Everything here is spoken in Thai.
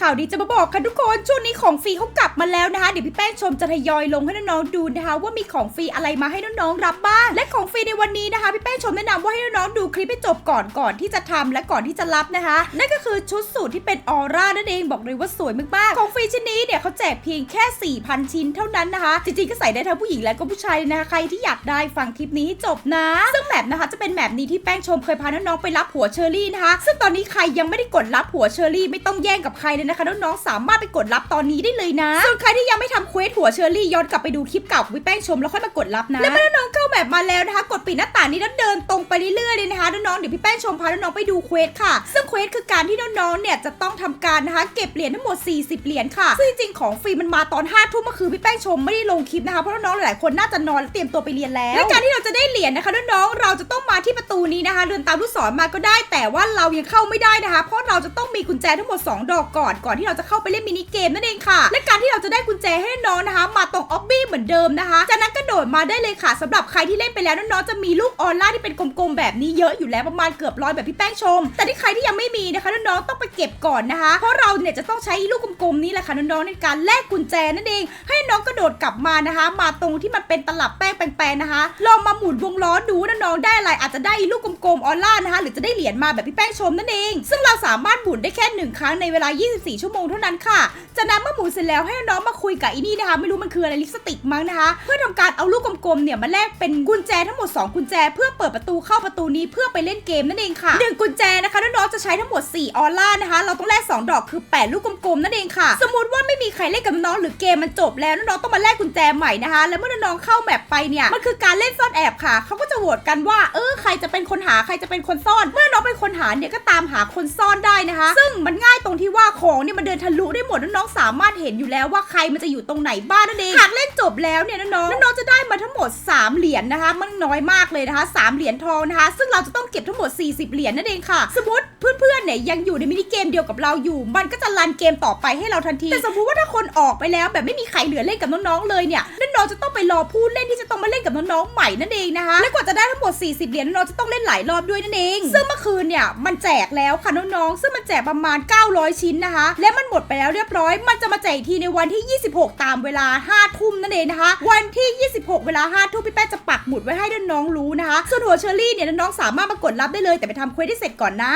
ข่าวดีจะมาบอกค่ะทุกคนช่วงนี้ของฟรีเขากลับมาแล้วนะคะเดี๋ยวพี่แป้งชมจะทยอยลงให้น้องๆดูนะคะว่ามีของฟรีอะไรมาให้น้องๆรับบ้างและของฟรีในวันนี้นะคะพี่แป้งชมแนะนำว่าให้น้องๆดูคลิปให้จบก่อนก่อนที่จะทำและก่อนที่จะรับนะคะ นั่นก็คือชุดสูทที่เป็นออร่านั่นเองบอกเลยว่าสวยมากๆของฟรีชิ้นนี้เนี่ยเขาแจกเพียงแค่ 4,000 ชิ้นเท่านั้นนะคะจริงๆก็ใส่ได้ทั้งผู้หญิงและก็ผู้ชายเลยนะคะใครที่อยากได้ฟังคลิปนี้ให้จบนะ ซึ่งแมปนะคะจะเป็นแมปนี้ที่แป้งชมเคยพาน้องๆไปรับหัวเชอรี่นะคะซึ่งตอนนี้ใครยังไม่ได้กดรับหัวเชอรี่ไม่ต้องแย่งกับใครเลยนะคะน้องๆสามารถไปกดรับตอนนี้ได้เลยนะส่วนใครที่ยังไม่ทำเควสหัวเชอรี่ย้อนกลับไปดูคลิปเก่าของพี่แป้งชมแล้วค่อยมากดรับนะและเมื่อน้องๆเข้าแบบมาแล้วนะคะ กดปิดหน้าต่างนี้แล้วเดินตรงไปเรื่อยๆเลยนะคะน้องๆเดี๋ยวพี่แป้งชมพาน้องๆไปดูเควสค่ะ ซึ่งเควสคือการที่น้องๆเนี่ยจะต้องทำการนะคะเก็บเหรียญทั้งหมด 40 เหรียญค่ะ ซึ่งจริงๆของฟรีมันมาตอน5ทุ่มเมื่อคืนพี่แป้งชมไม่ได้ลงคลิปนะคะเพราะน้องๆหลายๆคนน่าจะนอนและเตรียมตัวไปเรียนแล้วและการที่เราจะได้เหรียญนะคะน้องๆเราจะต้องมาที่ประตูนี้นะคะ เดินตามลูกศรมาก็ได้ แต่ว่าเรายังเข้าไม่ได้นะคะ เพราะเราจะต้องมีกุญแจทั้งหมด 2 ดอกก่อนก่อนที่เราจะเข้าไปเล่นมินิเกมนั่นเองค่ะ และการที่เราจะได้กุญแจให้น้องนะคะ มาตรงออบบี้เหมือนเดิมนะคะจากนั้นกระโดดมาได้เลยค่ะสำหรับใครที่เล่นไปแล้วน้องๆจะมีลูกออนไลน์ที่เป็นกลมๆแบบนี้เยอะอยู่แล้วประมาณเกือบร้อยแบบพี่แป้งชม แต่ที่ใครที่ยังไม่มีนะคะน้องๆต้องไปเก็บก่อนนะคะ เพราะเราเนี่ยจะต้องใช้ลูกกลมๆนี้แหละค่ะน้องๆในการแลกกุญแจนั่นเอง ให้น้องกระโดดกลับมานะคะ มาตรงที่มันเป็นตลับแป้งแปลงๆนะคะลองมาหมุนวงล้อดูน้องได้อะไรอาจจะได้ลูกกลมๆออนไลน์นะคะ หรือจะได้เหรียญมาแบบพี่แป้งชมนั่นเอง ซึ่งเราสามารถหมุนได้แค่หนึ่งครั้งในเวลา 24ชั่วโมงเท่านั้นค่ะจากนั้นเมื่อหมุนเสร็จแล้วให้น้องมาคุยกับอีนี่นะคะ ไม่รู้มันคืออะไรลิปสติกมั้งนะคะ เพื่อทำการเอาลูกกลมๆเนี่ยมาแลกเป็นกุญแจทั้งหมด 2 กุญแจ เพื่อเปิดประตูเข้าประตูนี้เพื่อไปเล่นเกมนั่นเองค่ะหนึ่งกุญแจนะคะน้องๆจะใช้ทั้งหมด 4 ออร่านะคะ เราต้องแลก2ดอกคือ 8 ลูกกลมๆนั่นเองค่ะ สมมติว่าไม่มีใครเล่นกับน้องหรือเกมมันจบแล้วน้องๆต้องมาแลกกุญแจใหม่นะคะ แล้วเมื่อน้องเข้าแมปไปเนี่ยมันคือการเล่นซ่อนแอบค่ะเขาก็จะโหวตกันว่าเออใครจะเป็นคนหาใครจะเป็นคนซ่อน เมื่อน้องเป็นคนหาเนี่ยก็ตามหาคนซ่อนได้นะคะ ซึ่งมันง่ายตรงที่ว่าของเนี่ยมันเดินทะลุได้หมดน้องๆสามารถเห็นอยู่แล้วว่าใครมันจะอยู่ตรงไหนบ้างนั่นเองหากเล่นจบแล้วเนี่ยน้องๆน้องๆจะได้มาทั้งหมด 3 เหรียญนะคะ มันน้อยมากเลยนะคะ 3 เหรียญทองนะคะ ซึ่งเราจะต้องเก็บทั้งหมด 40 เหรียญนั่นเองค่ะ สมมติเพื่อน เนี่ยยังอยู่ในมินิเกมเดียวกับเราอยู่ มันก็จะรันเกมต่อไปให้เราทันทีแต่สมมติว่าถ้าคนออกไปแล้วแบบไม่มีใครเหลือเล่นกับน้องๆเลยเนี่ยน้องๆจะต้องไปรอผู้เล่นที่จะต้องมาเล่นกับน้องๆใหม่นั่นเองนะคะและกว่าจะได้ทั้งหมด 40 เหรียญน้องๆจะต้องเล่นหลายรอบด้วยนั่นเอง ซึ่งเมื่อคืนเนี่ยมันแจกแล้วค่ะน้องๆซึ่งมันแจกประมาณ 900 ชิ้นนะคะ และมันหมดไปแล้วเรียบร้อย มันจะมาแจกทีในวันที่ 26 ตามเวลา 5 ทุ่มนั่นเองนะคะ วันที่ 26 เวลา 5 ทุ่มพี่แป้จะปักหมุดไว้ให้น้องๆรู้นะคะ ส่วนหัวเชอรี่เนี่ยน้องๆสามารถมากดรับได้เลยแต่ไปทำเควสให้เสร็จก่อนนะ